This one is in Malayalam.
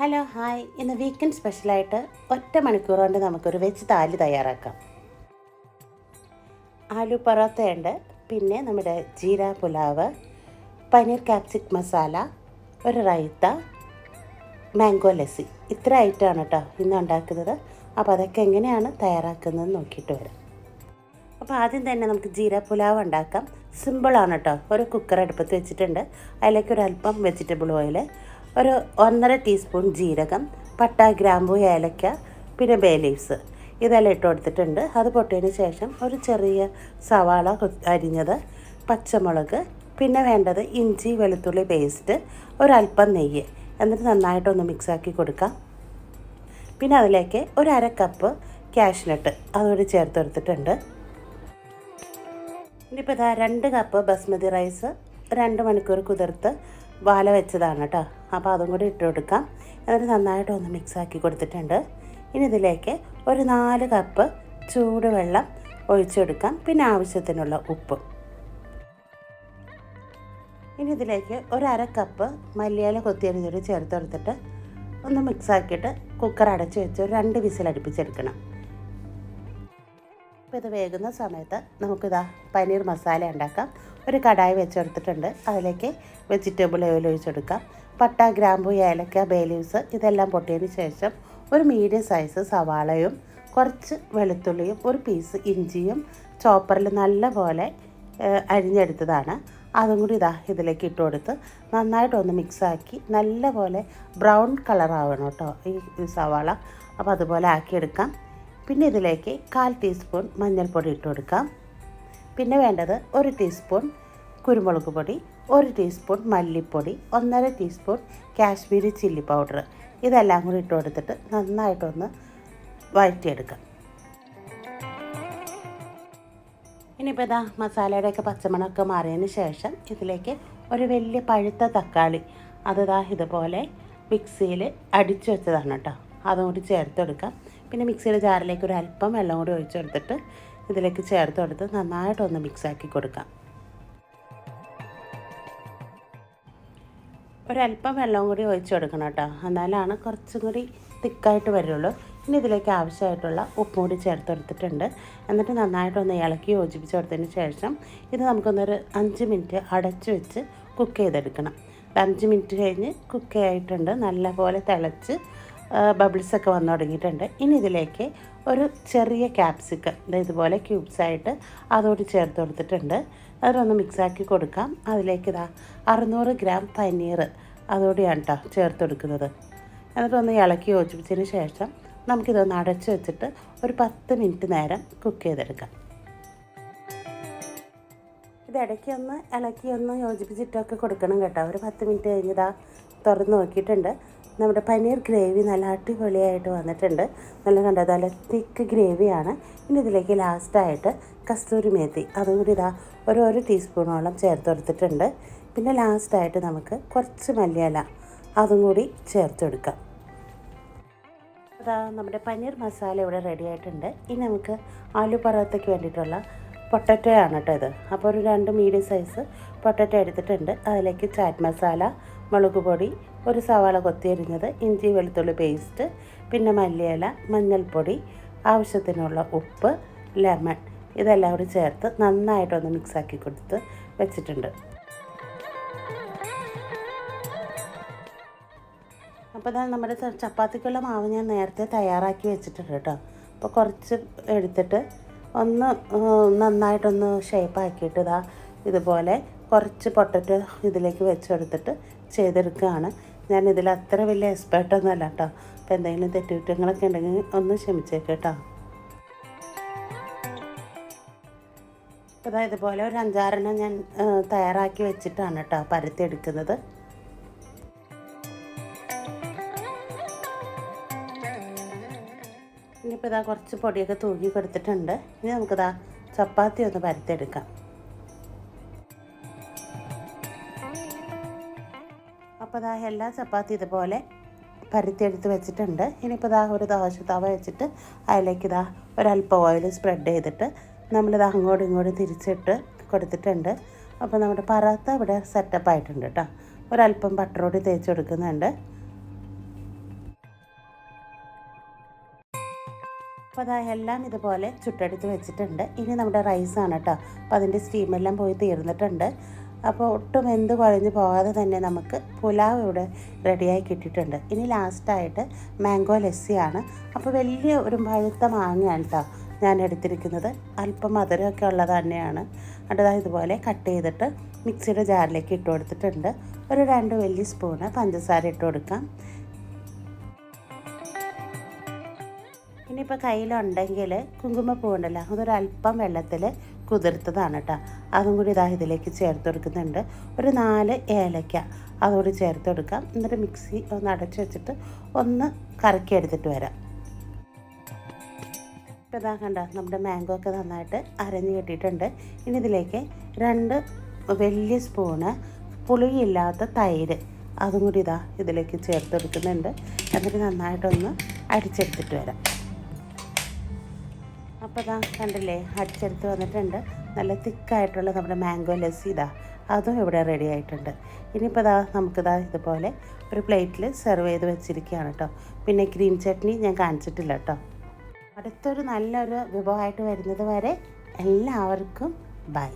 Hello hi. ഇന്ന് വീക്കെൻഡ് സ്പെഷ്യലായിട്ട് ഒറ്റ മണിക്കൂർ കൊണ്ട് നമുക്കൊരു വെജ് താലി തയ്യാറാക്കാം. ആലു പൊറോത്തയുണ്ട് പിന്നെ നമ്മുടെ ജീര പുലാവ് പനീർ കാപ്സിക് മസാല ഒരു റൈത്ത മാംഗോ ലസ്സി ഇത്ര ഐറ്റമാണ് കേട്ടോ ഇന്ന് ഉണ്ടാക്കുന്നത്. അപ്പോൾ അതൊക്കെ എങ്ങനെയാണ് തയ്യാറാക്കുന്നത് നോക്കിയിട്ട് വരാം. അപ്പോൾ ആദ്യം തന്നെ നമുക്ക് ജീര പുലാവ് ഉണ്ടാക്കാം. സിമ്പിളാണ് കേട്ടോ ഒരു കുക്കർ അടുപ്പത്ത് വെച്ചിട്ടുണ്ട്. അതിലേക്ക് ഒരു അല്പം വെജിറ്റബിൾ ഓയിൽ ഒരു ഒന്നര ടീസ്പൂൺ ജീരകം പട്ട ഗ്രാമ്പു ഏലക്ക പിന്നെ ബേ ലീവ്സ് ഇതെല്ലാം ഇട്ട് കൊടുത്തിട്ടുണ്ട്. അത് പൊട്ടിയതിന് ശേഷം ഒരു ചെറിയ സവാള അരിഞ്ഞത് പച്ചമുളക് പിന്നെ വേണ്ടത് ഇഞ്ചി വെളുത്തുള്ളി പേസ്റ്റ് ഒരല്പം നെയ്യ്. എന്നിട്ട് നന്നായിട്ടൊന്ന് മിക്സാക്കി കൊടുക്കാം. പിന്നെ അതിലേക്ക് ഒരു അര കപ്പ് കാഷ്നട്ട് അതുകൂടി ചേർത്ത് കൊടുത്തിട്ടുണ്ട്. ഇനിയിപ്പോൾ ഇതാ രണ്ട് കപ്പ് ബസ്മതി റൈസ് രണ്ട് മണിക്കൂർ കുതിർത്ത് വാല വെച്ചതാണ് കേട്ടോ. അപ്പോൾ അതും കൂടി ഇട്ട് കൊടുക്കാം എന്നിട്ട് നന്നായിട്ട് ഒന്ന് മിക്സ് ആക്കി കൊടുത്തിട്ടുണ്ട്. ഇനി ഇതിലേക്ക് ഒരു നാല് കപ്പ് ചൂടുവെള്ളം ഒഴിച്ചെടുക്കാം. പിന്നെ ആവശ്യത്തിനുള്ള ഉപ്പ്. ഇനി ഇതിലേക്ക് ഒരു അര കപ്പ് മല്ലിയില കൊത്തിയരിഞ്ഞൊരു ചേർത്ത് കൊടുത്തിട്ട് ഒന്ന് മിക്സ് ആക്കിയിട്ട് കുക്കർ അടച്ച് വെച്ച് ഒരു രണ്ട് വിസിൽ അടുപ്പിച്ചെടുക്കണം അപ്പോൾ ഇത് വേകുന്ന സമയത്ത് നമുക്കിതാ പനീർ മസാല ഉണ്ടാക്കാം. ഒരു കടായി വെച്ചെടുത്തിട്ടുണ്ട്. അതിലേക്ക് വെജിറ്റബിൾ ഓയിൽ ഒഴിച്ചെടുക്കാം. പട്ട ഗ്രാമ്പു ഏലക്ക ബേലീവ്സ് ഇതെല്ലാം പൊട്ടിയതിന് ശേഷം ഒരു മീഡിയം സൈസ് സവാളയും കുറച്ച് വെളുത്തുള്ളിയും ഒരു പീസ് ഇഞ്ചിയും ചോപ്പറിൽ നല്ലപോലെ പോലെ അരിഞ്ഞെടുത്തതാണ്. അതും കൂടി ഇതാ ഇതിലേക്ക് ഇട്ട് കൊടുത്ത് നന്നായിട്ടൊന്ന് മിക്സാക്കി നല്ലപോലെ ബ്രൗൺ കളറാവണം കേട്ടോ ഈ സവാള. അപ്പോൾ അതുപോലെ ആക്കിയെടുക്കാം. പിന്നെ ഇതിലേക്ക് കാൽ ടീസ്പൂൺ മഞ്ഞൾപ്പൊടി ഇട്ട് കൊടുക്കാം. പിന്നെ വേണ്ടത് ഒരു ടീസ്പൂൺ കുരുമുളക് പൊടി ഒരു ടീസ്പൂൺ മല്ലിപ്പൊടി ഒന്നര ടീസ്പൂൺ കാശ്മീരി ചില്ലി പൗഡർ ഇതെല്ലാം കൂടി ഇട്ട് കൊടുത്തിട്ട് നന്നായിട്ടൊന്ന് വഴറ്റിയെടുക്കാം. ഇനിയിപ്പോൾ ഇതാ മസാലയുടെയൊക്കെ പച്ചമണമൊക്കെ മാറിയതിന് ശേഷം ഇതിലേക്ക് ഒരു വലിയ പഴുത്ത തക്കാളി. അതാ ഇതുപോലെ മിക്സിയിൽ അടിച്ചു വെച്ചതാണ് കേട്ടോ. അതും കൂടി ചേർത്ത് കൊടുക്കാം പിന്നെ മിക്സിയുടെ ജാറിലേക്ക് ഒരു അല്പം വെള്ളം കൂടി ഒഴിച്ചു കൊടുത്തിട്ട് ഇതിലേക്ക് ചേർത്ത് കൊടുത്ത് നന്നായിട്ടൊന്ന് മിക്സാക്കി കൊടുക്കാം. ഒരല്പം വെള്ളം കൂടി ഒഴിച്ചു കൊടുക്കണം കേട്ടോ. എന്നാലാണ് കുറച്ചും കൂടി തിക്കായിട്ട് വരുള്ളൂ. ഇനി ഇതിലേക്ക് ആവശ്യമായിട്ടുള്ള ഉപ്പും കൂടി ചേർത്ത് കൊടുത്തിട്ടുണ്ട്. എന്നിട്ട് നന്നായിട്ടൊന്ന് ഇളക്കി യോജിപ്പിച്ച് കൊടുത്തതിന് ശേഷം ഇത് നമുക്കൊന്നൊരു അഞ്ച് മിനിറ്റ് അടച്ച് വെച്ച് കുക്ക് ചെയ്തെടുക്കണം. അഞ്ച് മിനിറ്റ് കഴിഞ്ഞ് കുക്ക് ആയിട്ടുണ്ട്. നല്ലപോലെ തിളച്ച് ബബിൾസ് ഒക്കെ വന്നു തുടങ്ങിയിട്ടുണ്ട്. ഇനി ഇതിലേക്ക് ഒരു ചെറിയ ക്യാപ്സിക്കം ഇതുപോലെ ക്യൂബ്സായിട്ട് അതോട് ചേർത്ത് കൊടുത്തിട്ടുണ്ട്. അതൊന്ന് മിക്സാക്കി കൊടുക്കാം. അതിലേക്ക് ഇതാ അറുന്നൂറ് ഗ്രാം പനീർ അതോടെയാണ് കേട്ടോ ചേർത്ത് കൊടുക്കുന്നത്. എന്നിട്ടൊന്ന് ഇളക്കി യോജിപ്പിച്ചതിന് ശേഷം നമുക്കിതൊന്ന് അടച്ച് വെച്ചിട്ട് ഒരു പത്ത് മിനിറ്റ് നേരം കുക്ക് ചെയ്തെടുക്കാം. ഇത് ഒന്ന് ഇളക്കി ഒന്ന് യോജിപ്പിച്ചിട്ടൊക്കെ കൊടുക്കണം കേട്ടോ. ഒരു പത്ത് മിനിറ്റ് കഴിഞ്ഞിതാ തുറന്ന് നോക്കിയിട്ടുണ്ട്. നമ്മുടെ പനീർ ഗ്രേവി നല്ല അടിപൊളിയായിട്ട് വന്നിട്ടുണ്ട്. നല്ല കണ്ടോ നല്ല തിക്ക് ഗ്രേവിയാണ്. ഇനി ഇതിലേക്ക് ലാസ്റ്റായിട്ട് കസ്തൂരി മേത്തി. അതും കൂടി ഇതാ ഒരു ടീസ്പൂണോളം ചേർത്ത് കൊടുത്തിട്ടുണ്ട്. പിന്നെ ലാസ്റ്റായിട്ട് നമുക്ക് കുറച്ച് മല്ലിയില അതും കൂടി ചേർത്ത് കൊടുക്കാം. അതാ നമ്മുടെ പനീർ മസാല ഇവിടെ റെഡി ആയിട്ടുണ്ട്. ഇനി നമുക്ക് ആലു പൊറോത്തയ്ക്ക് വേണ്ടിയിട്ടുള്ള പൊട്ടറ്റോ ആണ് കേട്ടോ ഇത്. അപ്പോൾ ഒരു രണ്ട് മീഡിയം സൈസ് പൊട്ടറ്റോ എടുത്തിട്ടുണ്ട്. അതിലേക്ക് ചാറ്റ് മസാല മുളക് പൊടി ഒരു സവാള കൊത്തിയരിഞ്ഞത് ഇഞ്ചി വെളുത്തുള്ളി പേസ്റ്റ് പിന്നെ മല്ലിയില മഞ്ഞൾപ്പൊടി ആവശ്യത്തിനുള്ള ഉപ്പ് ലെമൺ ഇതെല്ലാം കൂടി ചേർത്ത് നന്നായിട്ടൊന്ന് മിക്സാക്കി കൊടുത്ത് വെച്ചിട്ടുണ്ട്. അപ്പോൾ ഇതാ നമ്മുടെ ചപ്പാത്തിക്കുള്ള മാവ് ഞാൻ നേരത്തെ തയ്യാറാക്കി വെച്ചിട്ടുണ്ട് കേട്ടോ. അപ്പോൾ കുറച്ച് എടുത്തിട്ട് ഒന്ന് നന്നായിട്ടൊന്ന് ഷേപ്പാക്കിയിട്ട് ഇതാ ഇതുപോലെ കുറച്ച് പൊട്ടറ്റോ ഇതിലേക്ക് വെച്ചെടുത്തിട്ട് ചെയ്തെടുക്കുകയാണ്. ഞാൻ ഇതിൽ അത്ര വലിയ എക്സ്പേർട്ടൊന്നും അല്ല കേട്ടോ അപ്പോൾ എന്തെങ്കിലും തെറ്റുകുറ്റങ്ങളൊക്കെ ഉണ്ടെങ്കിൽ ഒന്ന് ക്ഷമിച്ചേക്ക് കേട്ടോ അപ്പോൾ ഇതാ ഇതുപോലെ ഒരു അഞ്ചാറെണ്ണം ഞാൻ തയ്യാറാക്കി വെച്ചിട്ടാണ് കേട്ടോ പരത്തി എടുക്കുന്നത്. ഇനിയിപ്പോൾ ഇതാ കുറച്ച് പൊടിയൊക്കെ തൂങ്ങി കൊടുത്തിട്ടുണ്ട്. ഇനി നമുക്കിതാ ചപ്പാത്തി ഒന്ന് പരത്തിയെടുക്കാം അപ്പോൾ ദാ എല്ലാ ചപ്പാത്തി ഇതുപോലെ പരുത്തിയെടുത്ത് വെച്ചിട്ടുണ്ട്. ഇനിയിപ്പോൾ ദാ ഒരു ദോശ തവ വെച്ചിട്ട് അതിലേക്ക് ഇതാ ഒരല്പം ഓയിൽ സ്പ്രെഡ് ചെയ്തിട്ട് നമ്മളിത് അങ്ങോട്ടും ഇങ്ങോട്ടും തിരിച്ചിട്ട് കൊടുത്തിട്ടുണ്ട്. അപ്പോൾ നമ്മുടെ പറത്ത ഇവിടെ സെറ്റപ്പ് ആയിട്ടുണ്ട് കേട്ടോ. ഒരല്പം ബട്ടറോടി തേച്ച് കൊടുക്കുന്നുണ്ട്. അപ്പോൾ അതാ എല്ലാം ഇതുപോലെ ചുട്ടെടുത്ത് വെച്ചിട്ടുണ്ട്. ഇനി നമ്മുടെ റൈസാണ് കേട്ടോ. അപ്പോൾ അതിന്റെ സ്റ്റീമെല്ലാം പോയി തീർന്നിട്ടുണ്ട്. അപ്പോൾ ഒട്ടും എന്ത് കുഴഞ്ഞ് പോകാതെ തന്നെ നമുക്ക് പുലാവ് ഇവിടെ റെഡിയായി കിട്ടിയിട്ടുണ്ട്. ഇനി ലാസ്റ്റായിട്ട് മാംഗോ ലസ്സിയാണ് അപ്പോൾ വലിയ ഒരു പഴുത്ത മാങ്ങയാണ് കേട്ടോ ഞാൻ എടുത്തിരിക്കുന്നത്. അല്പം മധുരമൊക്കെ ഉള്ളത് തന്നെയാണ്. അടുത്തത് ഇതുപോലെ കട്ട് ചെയ്തിട്ട് മിക്സിയുടെ ജാറിലേക്ക് ഇട്ട് കൊടുത്തിട്ടുണ്ട്. ഒരു രണ്ട് വലിയ സ്പൂണ് പഞ്ചസാര ഇട്ട് കൊടുക്കാം. ഇനിയിപ്പോൾ കയ്യിലുണ്ടെങ്കിൽ കുങ്കുമപ്പൂ ഉണ്ടല്ലോ അതൊരു അല്പം വെള്ളത്തിൽ കുതിർത്തതാണ് കേട്ടോ. അതും കൂടി ഇതാ ഇതിലേക്ക് ചേർത്ത് കൊടുക്കുന്നുണ്ട്. ഒരു നാല് ഏലക്ക അതുകൂടി ചേർത്ത് കൊടുക്കാം. എന്നിട്ട് മിക്സി ഒന്ന് അടച്ചു വെച്ചിട്ട് ഒന്ന് കറക്കി എടുത്തിട്ട് വരാം. ഇപ്പോൾ ഇതാ കണ്ട നമ്മുടെ മാംഗോ ഒക്കെ നന്നായിട്ട് അരഞ്ഞ് കിട്ടിയിട്ടുണ്ട്. ഇനി ഇതിലേക്ക് രണ്ട് വലിയ സ്പൂണ് പുളിയില്ലാത്ത തൈര് അതും കൂടി ഇതാ ഇതിലേക്ക് ചേർത്ത് കൊടുക്കുന്നുണ്ട്. എന്നിട്ട് നന്നായിട്ടൊന്ന് അടിച്ചെടുത്തിട്ട് വരാം. അപ്പോൾ ഇതാ കണ്ടില്ലേ അടിച്ചെടുത്ത് വന്നിട്ടുണ്ട്. നല്ല തിക്കായിട്ടുള്ള നമ്മുടെ മാംഗോ ലസ്സി ഇതാ. അതും ഇവിടെ റെഡി ആയിട്ടുണ്ട്. ഇനിയിപ്പോൾ ഇതാ നമുക്കിതാ ഇതുപോലെ ഒരു പ്ലേറ്റിൽ സെർവ് ചെയ്ത് വെച്ചിരിക്കുകയാണ് കേട്ടോ പിന്നെ ഗ്രീൻ ചട്നി ഞാൻ കാണിച്ചിട്ടില്ല കേട്ടോ അടുത്തൊരു നല്ലൊരു വിഭവമായിട്ട് വരുന്നത് വരെ എല്ലാവർക്കും ബൈ